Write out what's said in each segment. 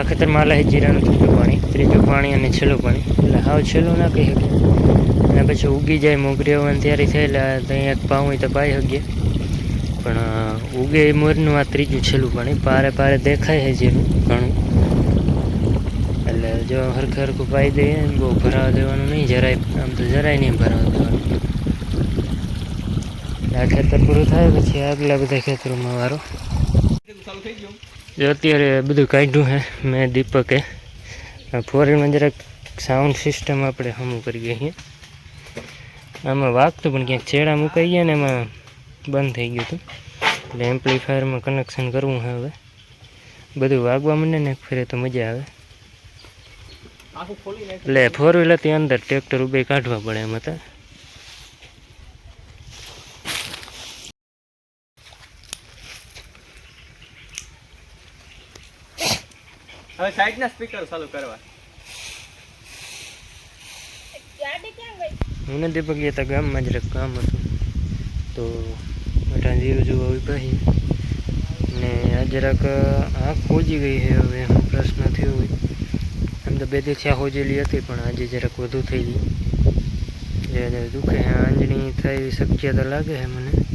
આ ખેતરમાં છે જીરાનું ત્રીજું પાણી ત્રીજું પાણી અને છેલ્લું પાણી. એટલે હાવ છેલ્લું ના કહી શકીએ. અને પછી ઉગી જાય મોગરી આવવાની તૈયારી થાય એટલે ત્યાં એક પાઉં તો પાઈ શકીએ. પણ ઉગે મોરનું આ ત્રીજું છેલ્લું પાણી, પારે પારે દેખાય છે જીરું ઘણું. એટલે જો હરખે હરખું પાઈ દઈએ ને બહુ ભરાવા દેવાનું નહીં, જરાય આમ તો જરાય નહીં ભરાવા દેવાનું. આ ખેતર પૂરું થાય, પછી આગલા બધા ખેતરોમાં વારો. જો અત્યારે બધું કાઢ્યું હે મેં દીપકે. ફોરેનમાં જરાક સાઉન્ડ સિસ્ટમ આપણે હમું કરી ગઈ આમાં વાગતું પણ ક્યાંક છેડા મુકાઈ ગયા ને એમાં બંધ થઈ ગયું હતું. એટલે એમ્પ્લીફાયરમાં કનેક્શન કરવું છે હવે. બધું વાગવા મને ને ફેરે તો મજા આવે. એટલે ફોર વ્હીલરથી અંદર ટ્રેક્ટર ઉભે કાઢવા પડે એમાં તો હવે સાઈડના સ્પીકર ચાલુ કરવા. હું નથી દીપક ગયા હતા ગામમાં જરાક કામ હતું. તો બેટા જીરું જોવા ઊભા છીએ ને આ જરાક આંખ ખોજી ગઈ છે હવે એનો પ્રશ્ન થયો હોય. એમ તો બે દિવસે હોજેલી હતી પણ આજે જરાક વધુ થઈ ગઈ. જે દુઃખે આંજણી થઈ એવી શક્યતા લાગે છે મને.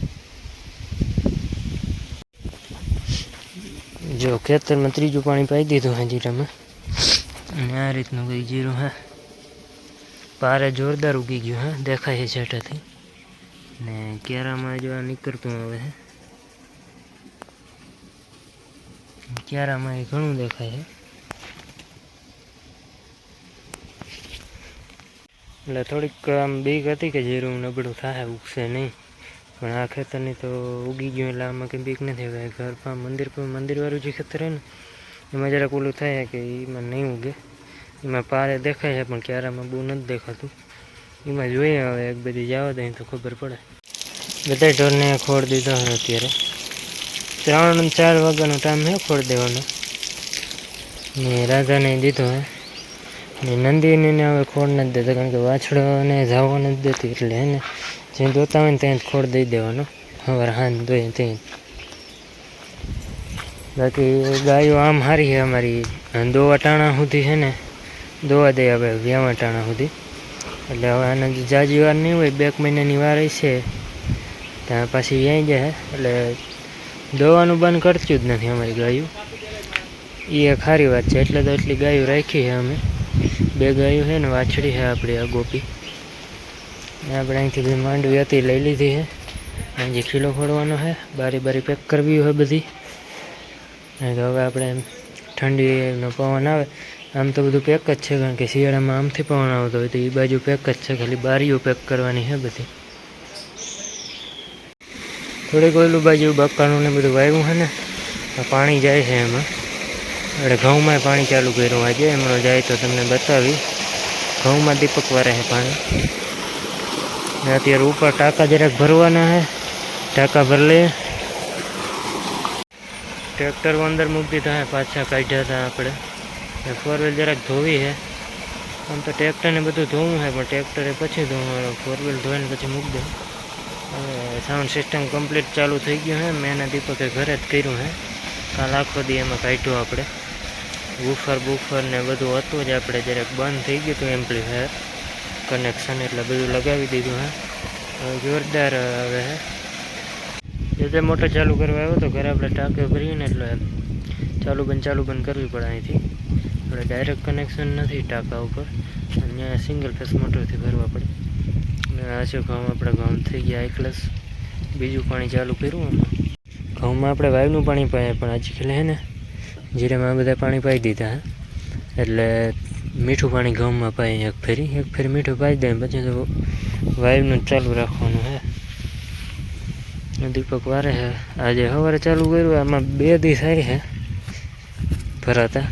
જો ખેતરમાં ત્રીજું પાણી પાઈ દીધું છે જીરામાં અને આ રીતનું કંઈ જીરું, હા. પારે જોરદાર ઉગી ગયું, હા. દેખાય છે છેટાથી. ને કેરામાં જો આ નીકળતું આવે છે કેરામાં એ ઘણું દેખાય છે એટલે થોડીક આમ બીક હતી કે જીરું નબળું થાય, ઉગશે નહીં. પણ આ ખેતરની તો ઉગી ગયું એટલે આમાં કંઈ બીક નથી હવે ઘર પર મંદિર પર મંદિરવાળું જે ખેતર છે ને, એમાં જરાક ઓલું થાય કે એમાં નહીં ઉગે. એમાં પારે દેખાય છે, પણ ક્યારામાં બહુ નથી દેખાતું. એમાં જોઈએ હવે એક બધી જવા દઈએ તો ખબર પડે. બધા ઢોરને ખોડ દીધો છે અત્યારે. ત્રણ અને ચાર વાગ્યાનો ટાઈમ છે ખોડ દેવાનો. ને રાધાને દીધો હે. ને નંદીને હવે ખોડ નથી દેતા, કારણ કે વાછડોને જાવા નથી દેતી, એટલે હે ને ધોતા હોય ને ત્યાં જ ખોડ દઈ દેવાનો હવે હાંજ ધોઈ ત્યાં બાકી ગાયો આમ સારી છે અમારી દોવા ટાણા સુધી છે ને દોવા દઈએ હવે વ્યાવા ટાણા સુધી એટલે હવે આને જે જાજી વાર નહીં હોય બે મહિનાની વાર છે ત્યાં પાછી વ્યાઈ જાય એટલે દોવાનું બંધ કરતું જ નથી અમારી ગાયું એ એક સારી વાત છે એટલે તો એટલી ગાયો રાખી છે અમે બે ગાયો છે ને વાછડી છે આપણી આ ગોપી આપણે અહીંથી બધી માંડવી હતી લઈ લીધી છે. અહીં જે ખીલો ખોડવાનો છે, બારી બારી પેક કરવી હોય બધી. તો હવે આપણે ઠંડીનો પવન આવે. આમ તો બધું પેક જ છે, કારણ કે શિયાળામાં આમથી પવન આવતો હોય તો એ બાજુ પેક જ છે, ખાલી બારીઓ પેક કરવાની છે બધી. થોડીક ઓલું બાજુ બકાનું ને બધું વાવ્યું છે ને પાણી જાય છે એમાં. એટલે ઘઉંમાં પાણી ચાલુ કર્યું આજે એમનો જાય તો તમને બતાવી ઘઉંમાં દીપક વારે છે પાણી. ને અત્યારે ઉપર ટાંકા જરાક ભરવાના છે. ટાંકા ભર લઈએ ટ્રેક્ટર અંદર મૂકી દીધા હે, પાછા કાઢ્યા હતા આપણે. ને ફોર વ્હીલ જરાક ધોવી છે. આમ તો ટ્રેક્ટરને બધું ધોવું છે, પણ ટ્રેક્ટરે પછી ધોવું ફોર વ્હીલ ધોઈને પછી મૂકી દઉં હવે સાઉન્ડ સિસ્ટમ કમ્પ્લીટ ચાલુ થઈ ગયું છે. મેં એના દીપકે ઘરે જ કર્યું છે. કાલ આખો દી એમાં કાઢ્યું આપણે. બુફર બુફર ને બધું હતું જ, આપણે જરાક બંધ થઈ ગયું હતું એમ્પ્લીફાયર કનેક્શન એટલે બધું લગાવી દીધું, હે. જોરદાર આવે, હે. જે મોટર ચાલુ કરવા આવ્યો તો ઘરે આપણે ટાંક્યો ભરીએ ને એટલે ચાલુ બંધ ચાલુ બંધ કરવી પડે અહીંથી. આપણે ડાયરેક્ટ કનેક્શન નથી ટાંકા ઉપર. અહીંયા સિંગલ ફેસ મોટરથી ભરવા પડે. અને આ છે ઘઉં, આપણે ઘઉં થઈ ગયા એકલસ બીજું પાણી ચાલુ કર્યું આમાં ઘઉંમાં આપણે વાયુનું પાણી પાઈએ પણ આજકાલ હે ને. જીરેમાં બધા પાણી પાઈ દીધા એટલે મીઠું પાણી ઘઉંમાં પાઈએ એક ફેરી એક ફેરી મીઠું પાઈ દઈએ પછી તો વાયુનું ચાલુ રાખવાનું હે. દીપક વારે છે આજે સવારે ચાલુ કર્યું, આમાં બે દિવસ આવી છે ભરાતા.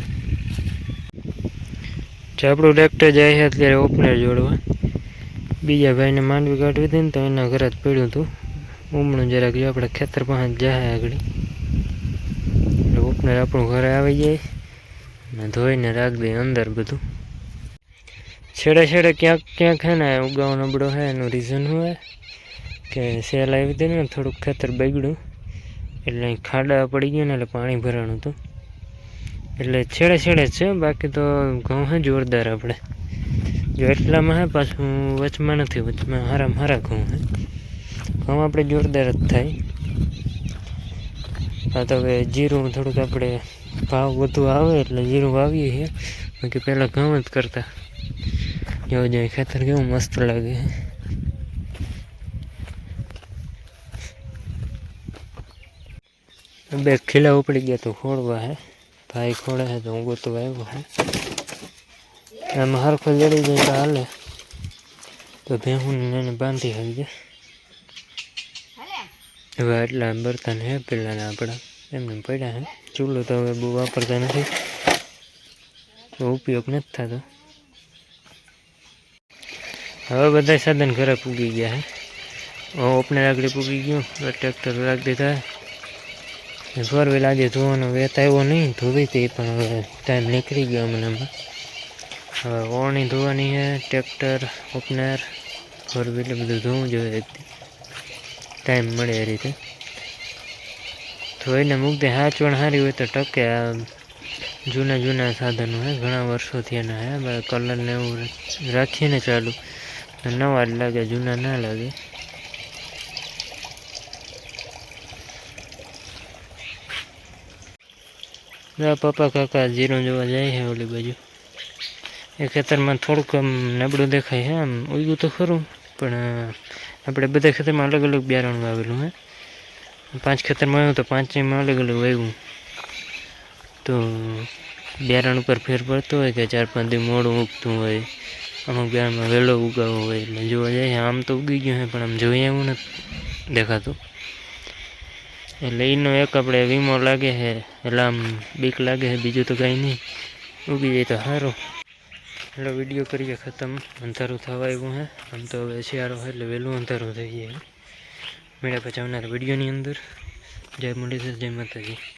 જો આપણું ટ્રેક્ટર જાય છે અત્યારે ઓપનર જોડવા. બીજા ભાઈને માંડવી કાઢવી હતી ને તો એના ઘરે જ પડ્યું હતું. ઉમણું જરાક જો આપણે ખેતર પાસે જાય આગળ. એટલે ઓપનર આપણું ઘરે આવી જાય. ને ધોઈને રાખ દઈએ અંદર બધું. છેડે છેડે ક્યાંક ક્યાંક છે ને ઉગાવ નબળો છે એનું રીઝન હોય કે સેલ આવી હતી ને, થોડુંક ખેતર બગડ્યું. એટલે ખાડા પડી ગયા ને, એટલે પાણી ભરાણું હતું. એટલે છેડે છેડે છે, બાકી તો ઘઉં હે જોરદાર આપણે. જો એટલામાં હે, પાછું વચમાં નથી, વચમાં હારામાં હારા ઘઉં હે. ઘઉં આપણે જોરદાર જ થાય. આ તો હવે જીરું થોડુંક આપણે ભાવ વધુ આવે, એટલે જીરું વાવીએ છીએ. બાકી પહેલાં ઘઉં જ કરતા. જો જાય ખેતર કેવું મસ્ત લાગે બે ખીલા ઉપડી ગયા તો ખોળવા હે ભાઈ ખોળે હે તો હું ગોતવા આવ્યો હે એમ હરખો જડી જાય તો હાલે તો ભેહું એને બાંધી હલજે હવે એટલા બર્તન હે પેલાના આપણા એમને પડ્યા હે ચૂલો તો હવે બહુ વાપરતા નથી ઉપયોગ નથી થતો હવે બધા સાધન ઘરે પૂગી ગયા હે. ઓપને આગળ પૂગી ગયું ટ્રેક્ટર રાખી દીધા ફોર વ્હીલ આજે ધોવાનો વેત આવ્યો નહીં, ધોવી હતી પણ હવે ટાઈમ નીકળી ગયો મને હવે ઓણી ધોવાની છે ટ્રેક્ટર ઓપનર ફોર વ્હીલ બધું ધોવું જોઈએ. ટાઈમ મળે એ રીતે. ધોઈને મૂકતે હાચવણ સારી હોય તો ટકે આ જૂના જૂના સાધનો હે, ઘણા વર્ષોથી એના હે કલરને એવું રાખીને ચાલુ. તો નવા જ લાગે, જૂના ના લાગે. પપ્પા કાકા જીરો જોવા જાય છે ઓલી બાજુ. એ ખેતરમાં થોડુંક આમ નબળું દેખાય છે આમ ઉગ્યું તો ખરું, પણ આપણે બધા ખેતરમાં અલગ અલગ બિયારણ વાવેલું હે. પાંચ ખેતરમાં આવ્યું તો પાંચેયમાં અલગ અલગ વાવ્યું. તો, બિયારણ ઉપર ફેર પડતો હોય કે ચાર પાંચ દી મોડું ઉગતું હોય. અમુક બિયારણમાં વેલો ઉગાવો હોય એટલે જોવા જાય. આમ તો ઉગી ગયું છે પણ આમ જોઈએ એવું નથી દેખાતું. એટલે એનો એક આપણે વીમો લાગે છે, એટલે આમ બીક લાગે છે, બીજું તો કાંઈ નહીં. ઉગી જાય તો સારું. એટલે વીડિયો કરીએ ખતમ. અંધારું થવા આવ્યું હે. આમ તો હવે શિયાળો હોય એટલે વહેલું અંધારું થઈ જાય મેળા આવનાર વિડીયોની અંદર. જય મુરલીધર, જય માતાજી.